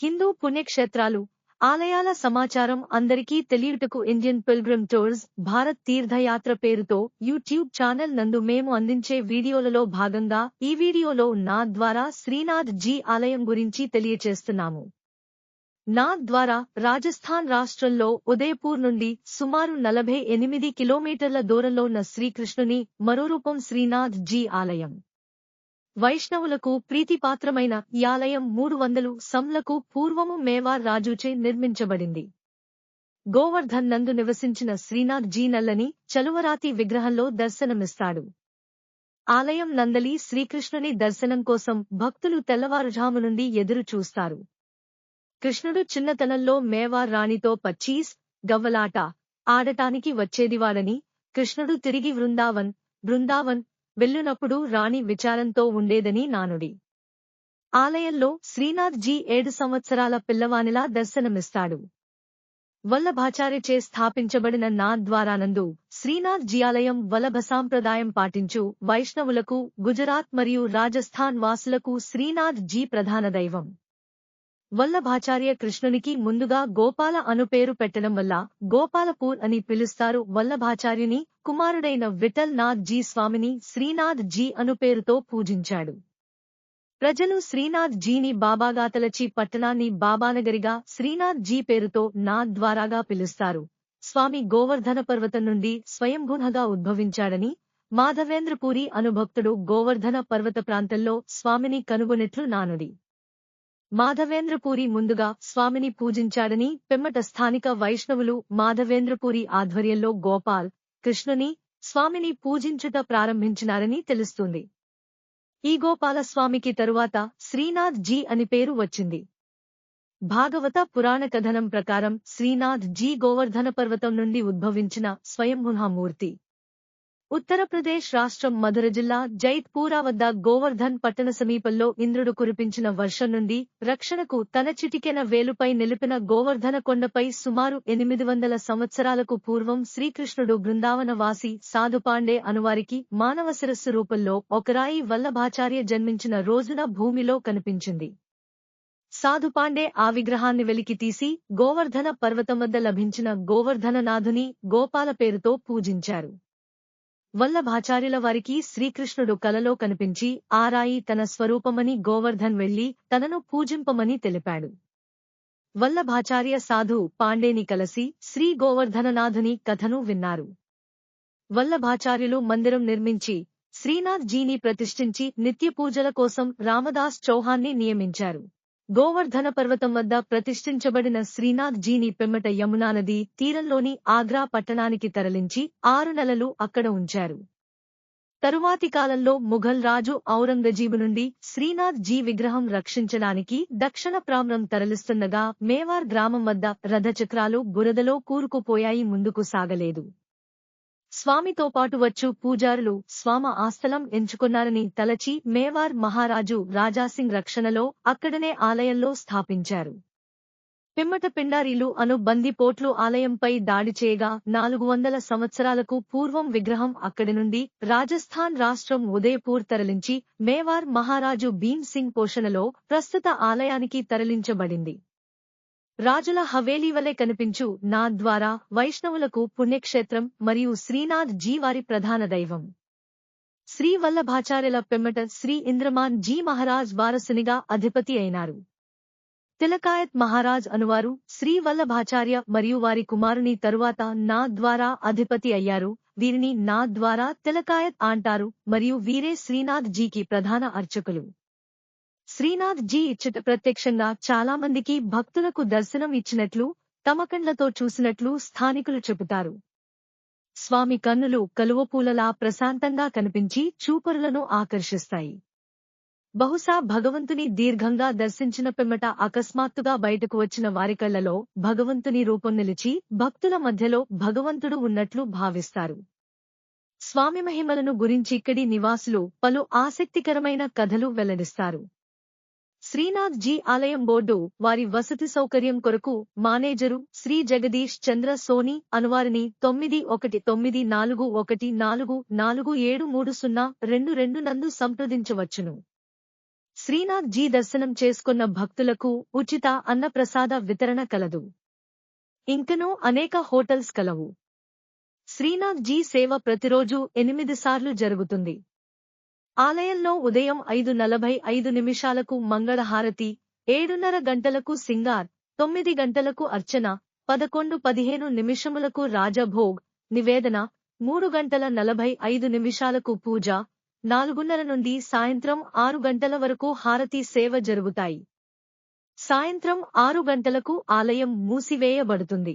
హిందూ పుణ్యక్షేత్రాలు ఆలయాల సమాచారం అందరికీ తెలియుటకు Indian pilgrim tours Bharat Tirthayatra పేరుతో యూట్యూబ్ ఛానల్ నందు మేము అందించే వీడియోలలో భాగంగా ఈ వీడియోలో నా ద్వారా శ్రీనాథ్ జీ ఆలయం గురించి తెలియచేస్తున్నాము. నాథ్ ద్వారా రాజస్థాన్ రాష్ట్రంలో ఉదయపూర్ నుండి సుమారు నలభై ఎనిమిది కిలోమీటర్ల దూరంలో ఉన్న శ్రీకృష్ణుని మరో రూపం శ్రీనాథ్ జీ ఆలయం. వైష్ణవులకు ప్రీతిపాత్రమైన ఈ ఆలయం మూడు వందలు సంలకు పూర్వము మేవార్ రాజుచే నిర్మించబడింది. గోవర్ధన్ నందు నివసించిన శ్రీనాథ్ జీ నల్లని చలువరాతి విగ్రహంలో దర్శనమిస్తాడు. ఆలయం నందలి శ్రీకృష్ణుని దర్శనం కోసం భక్తులు తెల్లవారుజాము నుండి ఎదురు చూస్తారు కృష్ణుడు చిన్నతనంలో మేవార్ రాణితో పచ్చీస్ గవ్వలాట ఆడటానికి వచ్చేదివాడని కృష్ణుడు తిరిగి వృందావన్ బృందావన్ వెళ్ళునప్పుడు రాణి విచారంతో ఉండేదని నానుడి. ఆలయంలో శ్రీనాథ్ జీ ఏడు సంవత్సరాల పిల్లవానిలా దర్శనమిస్తాడు. వల్లభాచార్యచే స్థాపించబడిన నాథ్ ద్వారానందు శ్రీనాథ్ జీ ఆలయం వల్లభ సాంప్రదాయం పాటించు వైష్ణవులకు గుజరాత్ మరియు రాజస్థాన్ వాసులకు శ్రీనాథ్ జీ ప్రధాన దైవం. వల్లభాచార్య కృష్ణునికి ముందుగా గోపాల అను పేరు పెట్టడం వల్ల గోపాలపూర్ అని పిలుస్తారు. వల్లభాచార్యుని కుమారుడైన విఠల్ నాథ్ జీ స్వామిని శ్రీనాథ్ జీ అను పేరుతో పూజించాడు. ప్రజలు శ్రీనాథ్ జీని బాబాగాతలచి పట్టణాన్ని బాబానగరిగా శ్రీనాథ్ జీ పేరుతో నాథ్ ద్వారాగా పిలుస్తారు. స్వామి గోవర్ధన పర్వతం నుండి స్వయంభునగా ఉద్భవించాడని మాధవేంద్రపూరి అనుభక్తుడు గోవర్ధన పర్వత ప్రాంతంలో స్వామిని కనుగొనెట్లు నానుడి. మాధవేంద్రపూరి ముందుగా స్వామిని పూజించాడని పిమ్మట స్థానిక వైష్ణవులు మాధవేంద్రపూరి ఆధ్వర్యంలో గోపాల్ కృష్ణుని స్వామిని పూజించుట ప్రారంభించినారని తెలుస్తుంది. ఈ గోపాల స్వామికి తరువాత శ్రీనాథ్ జీ అని పేరు వచ్చింది. భాగవత పురాణ కథనం ప్రకారం శ్రీనాథ్ జీ గోవర్ధన పర్వతం నుండి ఉద్భవించిన స్వయంభుహమూర్తి ఉత్తరప్రదేశ్ రాష్ట్రం మధుర జిల్లా జైత్పూరా వద్ద గోవర్ధన్ పట్టణ సమీపంలో ఇంద్రుడు కురిపించిన వర్షం నుండి రక్షణకు తన చిటికెన వేలుపై నిలిపిన గోవర్ధన కొండపై సుమారు ఎనిమిది వందల సంవత్సరాలకు పూర్వం శ్రీకృష్ణుడు బృందావన వాసి సాధుపాండే అనువారికి మానవ శిరస్సు రూపంలో ఒకరాయి వల్లభాచార్య జన్మించిన రోజున భూమిలో కనిపించింది. సాధుపాండే ఆ విగ్రహాన్ని వెలికి తీసి గోవర్ధన పర్వతం వద్ద లభించిన గోవర్ధననాథుని గోపాల పేరుతో పూజించారు. వల్లభాచార్యుల వారికి శ్రీకృష్ణుడు కలలో కనిపించి ఆరాయి తన స్వరూపమని గోవర్ధన్ వెళ్ళి తనను పూజింపమని తెలిపాడు. వల్లభాచార్య సాధు పాండేని కలసి శ్రీ గోవర్ధననాథుని కథను విన్నారు. వల్లభాచార్యులు మందిరం నిర్మించి శ్రీనాథ్ జీని ప్రతిష్ఠించి నిత్యపూజల కోసం రామదాస్ చౌహాన్ని నియమించారు. గోవర్ధన పర్వతం వద్ద ప్రతిష్ఠించబడిన శ్రీనాథ్ జీని పెమ్మట యమునా నది తీరంలోని ఆగ్రా పట్టణానికి తరలించి ఆరు నెలలు అక్కడ ఉంచారు. తరువాతి కాలంలో ముఘల్ రాజు ఔరంగజీబు నుండి శ్రీనాథ్ జీ విగ్రహం రక్షించడానికి దక్షిణ ప్రాంతం తరలిస్తుండగా మేవార్ గ్రామం వద్ద రథచక్రాలు బురదలో కూరుకుపోయాయి ముందుకు సాగలేదు. స్వామితో పాటు వచ్చు పూజారులు స్వామ ఆస్థలం ఎంచుకున్నారని తలచి మేవార్ మహారాజు రాజాసింగ్ రక్షణలో అక్కడనే ఆలయంలో స్థాపించారు. పిమ్మట పిండారీలు అను బందిపోట్లు ఆలయంపై దాడి చేయగా నాలుగు వందల సంవత్సరాలకు పూర్వం విగ్రహం అక్కడి నుండి రాజస్థాన్ రాష్ట్రం ఉదయపూర్ తరలించి మేవార్ మహారాజు భీమ్ సింగ్ పోషణలో ప్రస్తుత ఆలయానికి తరలించబడింది. రాజుల హవేలీ వలె కనిపించు నా ద్వారా వైష్ణవులకు పుణ్యక్షేత్రం మరియు శ్రీనాథ్ జీ వారి ప్రధాన దైవం. శ్రీ వల్లభాచార్యుల పెమ్మట శ్రీ ఇంద్రమాన్ జీ మహారాజ్ వారసునిగా అధిపతి అయినారు. తిలకాయత్ మహారాజ్ అనువారు శ్రీ వల్లభాచార్య మరియు వారి కుమారుని తరువాత నా ద్వారా అధిపతి అయ్యారు. వీరిని నా ద్వారా తిలకాయత్ అంటారు మరియు వీరే శ్రీనాథ్ జీకి ప్రధాన అర్చకులు. శ్రీనాథ్ జీ ఇచ్చట ప్రత్యక్షంగా చాలా మందికి భక్తులకు దర్శనం ఇచ్చినట్లు తమ కండ్లతో చూసినట్లు స్థానికులు చెబుతారు. స్వామి కన్నులు కలువపూలలా ప్రశాంతంగా కనిపించి చూపరులను ఆకర్షిస్తాయి. బహుశా భగవంతుని దీర్ఘంగా దర్శించిన పిమ్మట అకస్మాత్తుగా బయటకు వచ్చిన వారికళ్ళలో భగవంతుని రూపం నిలిచి భక్తుల మధ్యలో భగవంతుడు ఉన్నట్లు భావిస్తారు. స్వామి మహిమలను గురించి ఇక్కడి నివాసులు పలు ఆసక్తికరమైన కథలు వెల్లడిస్తారు. శ్రీనాథ్ జీ ఆలయం బోర్డు వారి వసతి సౌకర్యం కొరకు మానేజరు శ్రీ జగదీష్ చంద్ర సోని అనువారిని తొమ్మిది ఒకటి తొమ్మిది నాలుగు ఒకటి నాలుగు నాలుగు ఏడు మూడు సున్నా రెండు రెండు నందు సంప్రదించవచ్చును. శ్రీనాథ్ జీ దర్శనం చేసుకున్న భక్తులకు ఉచిత అన్నప్రసాద వితరణ కలదు. ఇంకనూ అనేక హోటల్స్ కలవు. శ్రీనాథ్ జీ సేవ ప్రతిరోజు ఎనిమిది సార్లు జరుగుతుంది. ఆలయంలో ఉదయం ఐదు నలభై ఐదు నిమిషాలకు మంగళహారతి ఏడున్నర గంటలకు సింగార్ తొమ్మిది గంటలకు అర్చన పదకొండు పదిహేను నిమిషములకు రాజభోగ్ నివేదన మూడు గంటల నలభై ఐదు నిమిషాలకు పూజ నాలుగున్నర నుండి సాయంత్రం ఆరు గంటల వరకు హారతి సేవ జరుగుతాయి. సాయంత్రం ఆరు గంటలకు ఆలయం మూసివేయబడుతుంది.